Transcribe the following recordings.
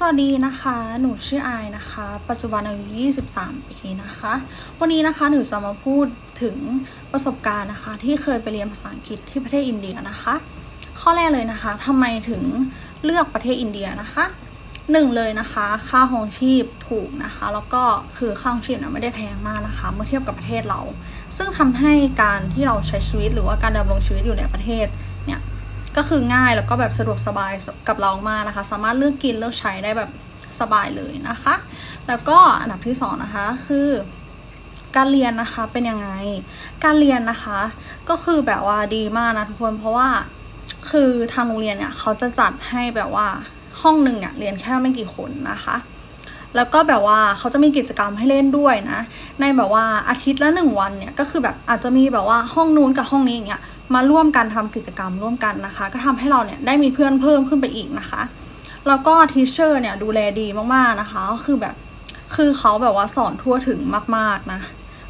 สวัสดีนะคะ หนูชื่ออายนะคะ ปัจจุบันอายุ 23 ปีนะคะ วันนี้นะคะหนูจะมาพูดถึงประสบการณ์นะคะ ที่เคยไปเรียนภาษาอังกฤษที่ประเทศอินเดียนะคะ ข้อแรกเลยนะคะทำไมถึงเลือกประเทศอินเดียนะคะหนึ่งเลยนะคะ ค่าครองชีพถูกนะคะ แล้วก็คือค่าครองชีพเนี่ยไม่ได้แพงมากนะคะ เมื่อเทียบกับประเทศเรา ซึ่งทำให้การที่เราใช้ชีวิตหรือว่าการดำรงชีวิตอยู่ในประเทศเนี่ย ก็คือง่ายแล้วก็แบบสะดวกสบายกับเรามากนะคะ สามารถเลือกกินเลือกใช้ได้แบบสบายเลยนะคะ แล้วก็อันดับที่สองนะคะคือการเรียนนะคะเป็นยังไง การเรียนนะคะ ก็คือแบบว่าดีมากนะทุกคนเพราะว่าคือทางโรงเรียนเนี่ยเขาจะจัดให้แบบว่าห้องหนึ่งเนี่ยเรียนแค่ไม่กี่คนนะคะ แล้วก็แบบว่าเขาจะมีกิจกรรมให้เล่นด้วยนะ ในแบบว่าอาทิตย์ละหนึ่งวันเนี่ยก็คือแบบอาจจะมีแบบว่าห้องนู้นกับห้องนี้อย่างเงี้ยมาร่วมกันทำกิจกรรมร่วมกันนะคะ ก็ทำให้เราเนี่ยได้มีเพื่อนเพิ่มขึ้นไปอีกนะคะ แล้วก็ทีเชอร์เนี่ยดูแลดีมากๆนะคะก็คือแบบคือเขาแบบว่าสอนทั่วถึงมากๆนะ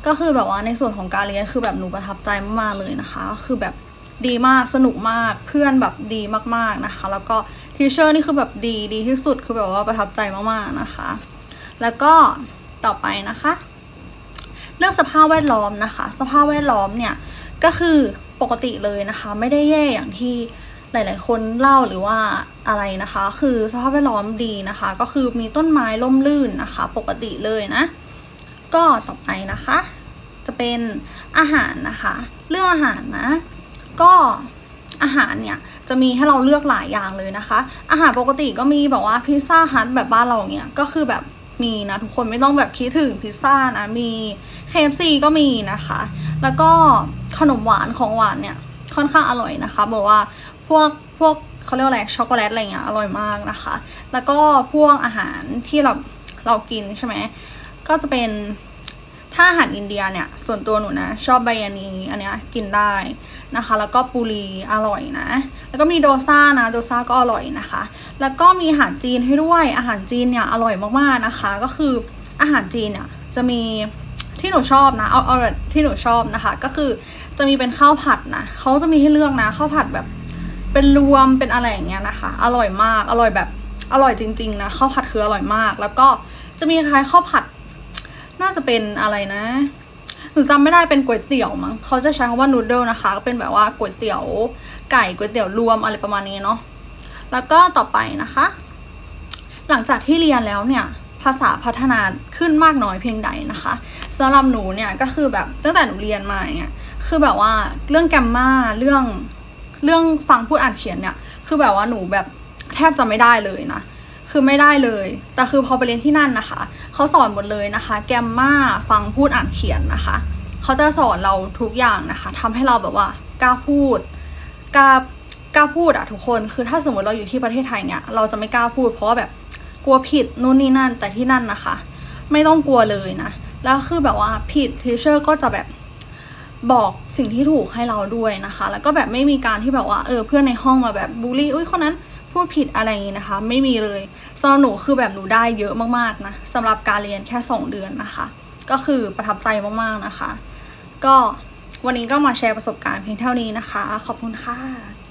ก็คือแบบว่าในส่วนของการเรียนคือแบบหนูประทับใจมากๆเลยนะคะก็คือแบบดีมากสนุกมากเพื่อนแบบดีมากๆนะคะ แล้วก็ทีเชอร์นี่คือแบบดีดีที่สุดคือแบบว่าประทับใจมากๆนะคะ แล้วก็ต่อไปนะคะ เรื่องสภาพแวดล้อมนะคะ สภาพแวดล้อมเนี่ยก็คือปกติเลยนะคะ ไม่ได้แย่อย่างที่หลาย ๆ คนเล่าหรือว่าอะไรนะคะ คือสภาพแวดล้อมดีนะคะ ก็คือมีต้นไม้ร่มรื่นนะคะ ปกติเลยนะ ก็ต่อไปนะคะ จะเป็นอาหารนะคะ เรื่องอาหารนะ ก็อาหารเนี่ยจะมีให้เราเลือกหลายอย่างเลยนะคะ อาหารปกติก็มีแบบว่าพิซซ่าฮัทแบบบ้านเราเนี่ยก็คือแบบ มีนะทุกคนไม่ต้องแบบคิดถึงพิซซ่านะมี KFC ก็มีนะคะ แล้วก็ขนมหวานของหวานเนี่ยค่อนข้างอร่อยนะคะบอกว่าพวกพวกเขาเรียกว่าอะไรช็อกโกแลตอะไรเงี้ยอร่อยมากนะคะ แล้วก็พวกอาหารที่เราเรากินใช่ไหมก็จะเป็นถ้าอาหารอินเดียเนี่ยส่วนตัวหนูนะ ชอบไบยานีอันเนี้ยกินได้นะคะ แล้วก็ปูรีอร่อยนะ แล้วก็มีโดซ่านะโดซ่าก็อร่อยนะคะ แล้วก็มีอาหารจีนให้ด้วย อาหารจีนเนี่ยอร่อยมากๆนะคะ ก็คืออาหารจีนเนี่ยจะมีที่หนูชอบนะ เอาเอาที่หนูชอบนะคะ ก็คือจะมีเป็นข้าวผัดนะเขาจะมีให้เลือกนะข้าวผัดแบบเป็นรวมเป็นอะไรอย่างเงี้ยนะคะ อร่อยมาก อร่อยแบบอร่อยจริงๆนะข้าวผัดคืออร่อยมาก แล้วก็จะมีคล้ายข้าวผัด น่าจะเป็นอะไรนะหนูจำไม่ได้เป็นก๋วยเตี๋ยวมั้งเขาจะใช้คำว่านูดเดิลนะคะก็เป็นแบบว่าก๋วยเตี๋ยวไก่ก๋วยเตี๋ยวรวมอะไรประมาณนี้เนาะ แล้วก็ต่อไปนะคะ หลังจากที่เรียนแล้วเนี่ยภาษาพัฒนาขึ้นมากน้อยเพียงใดนะคะสำหรับหนูเนี่ยก็คือแบบตั้งแต่หนูเรียนมาเนี่ยคือแบบว่าเรื่องแกรมมาเรื่องเรื่องฟังพูดอ่านเขียนเนี่ยคือแบบว่าหนูแบบแทบจะไม่ได้เลยนะคือไม่ได้เลย แต่คือพอไปเรียนที่นั่นนะคะ เขาสอนหมดเลยนะคะ แกมมาฟังพูดอ่านเขียนนะคะ เขาจะสอนเราทุกอย่างนะคะทำให้เราแบบว่ากล้าพูดกล้า กล้าพูดอะทุกคนคือถ้าสมมติเราอยู่ที่ประเทศไทยเนี่ยเราจะไม่กล้าพูด เพราะว่าแบบกลัวผิดนู่นนี่นั่น แต่ที่นั่นนะคะ ไม่ต้องกลัวเลยนะแล้วคือแบบว่าผิดทีเชอร์ก็จะแบบบอกสิ่งที่ถูกให้เราด้วยนะคะ แล้วก็แบบไม่มีการที่แบบว่าเออเพื่อนในห้องมาแบบบูลลี่อุ้ยคนนั้นพูดผิดอะไรอย่างนี้นะคะ ไม่มีเลยสำหรับหนูคือแบบหนูได้เยอะมากๆนะสำหรับการเรียนแค่ 2 เดือนนะคะ ก็คือประทับใจมากๆนะคะ ก็วันนี้ก็มาแชร์ประสบการณ์เพียงเท่านี้นะคะ ขอบคุณค่ะ